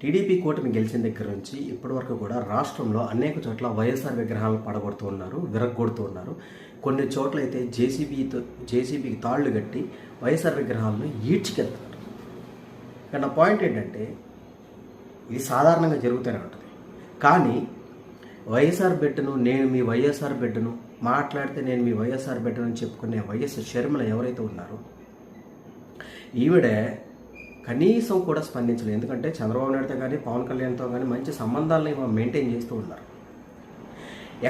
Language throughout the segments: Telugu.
టీడీపీ కూటమి గెలిచిన దగ్గర నుంచి ఇప్పటి వరకు కూడా రాష్ట్రంలో అనేక చోట్ల వైఎస్ఆర్ విగ్రహాలను పడగొడుతూ ఉన్నారు విరగొడుతూ ఉన్నారు. కొన్ని చోట్ల అయితే జేసీబీతో జేసీబీకి తాళ్ళు కట్టి వైఎస్ఆర్ విగ్రహాలను ఈడ్చికెళ్తున్నారు. కానీ నా పాయింట్ ఏంటంటే ఇది సాధారణంగా జరుగుతూనే ఉంటుంది. కానీ వైఎస్ఆర్ బిడ్డను నేను మీ వైఎస్ఆర్ బిడ్డను మాట్లాడితే నేను మీ వైఎస్ఆర్ బిడ్డను చెప్పుకునే వైఎస్ షర్మిల ఎవరైతే ఉన్నారో ఈవిడ కనీసం కూడా స్పందించలేదు. ఎందుకంటే చంద్రబాబు నాయుడుతో కానీ పవన్ కళ్యాణ్తో కానీ మంచి సంబంధాలను మెయింటైన్ చేస్తూ ఉన్నారు.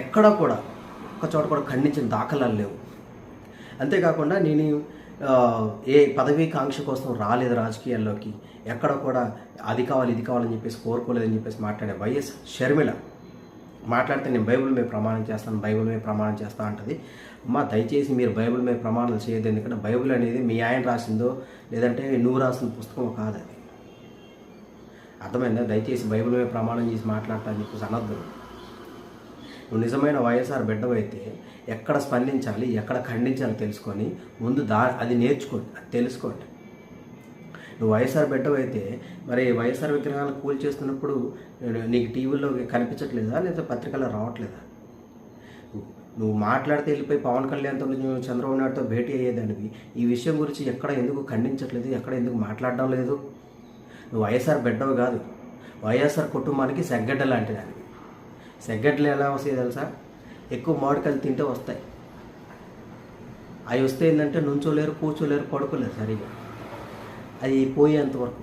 ఎక్కడా కూడా ఒక్క చోట కూడా ఖండించిన దాఖలాలు లేవు. అంతేకాకుండా నేను ఏ పదవీ కాంక్ష కోసం రాలేదు రాజకీయాల్లోకి. ఎక్కడ కూడా అది కావాలి ఇది కావాలని చెప్పేసి కోరుకోలేదని చెప్పేసి మాట్లాడే వైఎస్ షర్మిల మాట్లాడితే నేను బైబిల్ మీద ప్రమాణం చేస్తాను బైబిల్ మీద ప్రమాణం చేస్తా అంటది. అమ్మా దయచేసి మీరు బైబిల్ మీద ప్రమాణాలు చేయొద్దు. ఎందుకంటే బైబిల్ అనేది మీ ఆయన రాసిందో లేదంటే నువ్వు రాసిన పుస్తకం కాదు అది. అర్థమైందా? దయచేసి బైబిల్ మీద ప్రమాణం చేసి మాట్లాడతా అని చెప్పేసి అనొద్దు. నువ్వు నిజమైన వైఎస్ఆర్ బిడ్డవైతే ఎక్కడ స్పందించాలి ఎక్కడ ఖండించాలి తెలుసుకొని ముందు దా అది నేర్చుకోండి అది తెలుసుకోండి. నువ్వు వైఎస్ఆర్ బిడ్డవైతే మరి వైఎస్ఆర్ విగ్రహాలు కూల్ చేస్తున్నప్పుడు నీకు టీవీలో కనిపించట్లేదా? లేదా పత్రికల్లో రావట్లేదా? నువ్వు మాట్లాడితే వెళ్ళిపోయి పవన్ కళ్యాణ్తో నువ్వు చంద్రబాబు నాయుడుతో భేటీ అయ్యేదానివి. ఈ విషయం గురించి ఎక్కడ ఎందుకు ఖండించట్లేదు? ఎక్కడ ఎందుకు మాట్లాడడం లేదు? నువ్వు వైఎస్ఆర్ బిడ్డవు కాదు. వైఎస్ఆర్ కుటుంబానికి సెగ్గడ్డ లాంటి దానివి. సెగ్గడ్డలు ఎలా వస్తాయి తెలుసా? ఎక్కువ మామిడికాయలు తింటే వస్తాయి. అవి వస్తే ఏంటంటే నుంచోలేరు కూర్చోలేరు పడుకోలేరు సరిగా. అది పోయేంత వరకు.